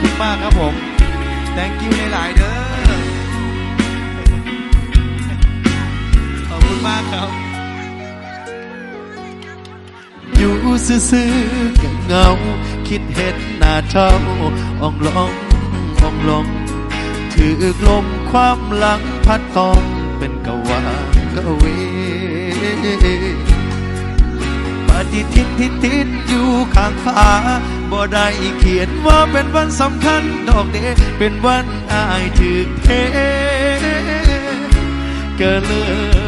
คุณมากครับผม thank you ในหลายเด้อขอบคุณมากครับ อยู่ซื่อๆกับเงา คิดเห็นหน้าเจ้าอ่องลองอ่องลองถือกลมความหลังพัดตองเป็นกวากเวปฏิทินที่ติดอยู่ข้างฟ้า บ่ได้เขียนว่าเป็นวันสำคัญดอกเดเป็นวันอายถือเทก็เล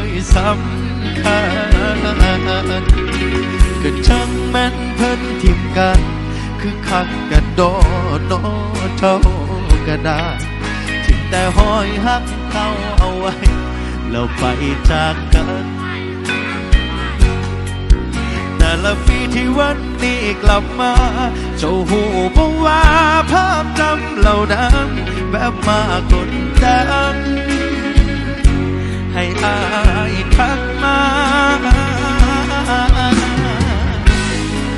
ยสำคัญก็ช่างแม่นเพิ่นทิมกัน คือคักกระโดดโนเท่าก็ได้ถึงแต่ห้อยหักเขาเอาไว้ แล้วไปจากกัน ละปีที่วันนี้กลับมา เจ้าหูบอกว่าภาพจำเหล่านั้นแบบมากดดันให้อายทักมา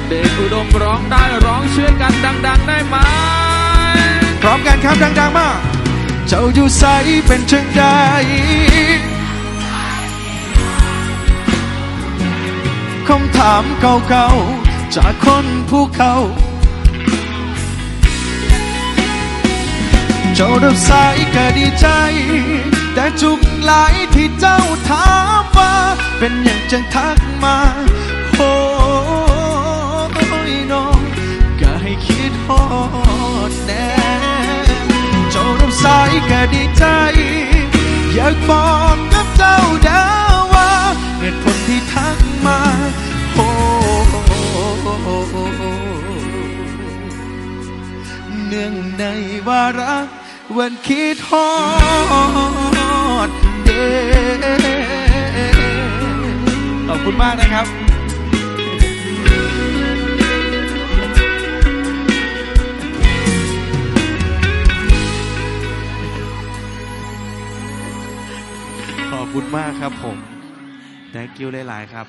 เด็กอุดมร้องได้ร้องช่วยกันดัง ๆ ได้ไหมพร้อมกันครับดัง ๆ มาก เจ้าอยู่ใสเป็นเช่นใด คำถามเก่าๆ จากคนผู้เขาเจ้ารับสายก็ดีใจ แต่จุกหลายที่เจ้าถามว่าเป็นอย่างจังทักมาโอ้ยน้องก็ให้คิดฮอดแน่เจ้ารับสายก็ดีใจ อยากบอก เนื่องในวาระวันคิดฮอดเดขอบคุณมากนะครับขอบคุณมากครับผม thank you หลาย ๆ ครับ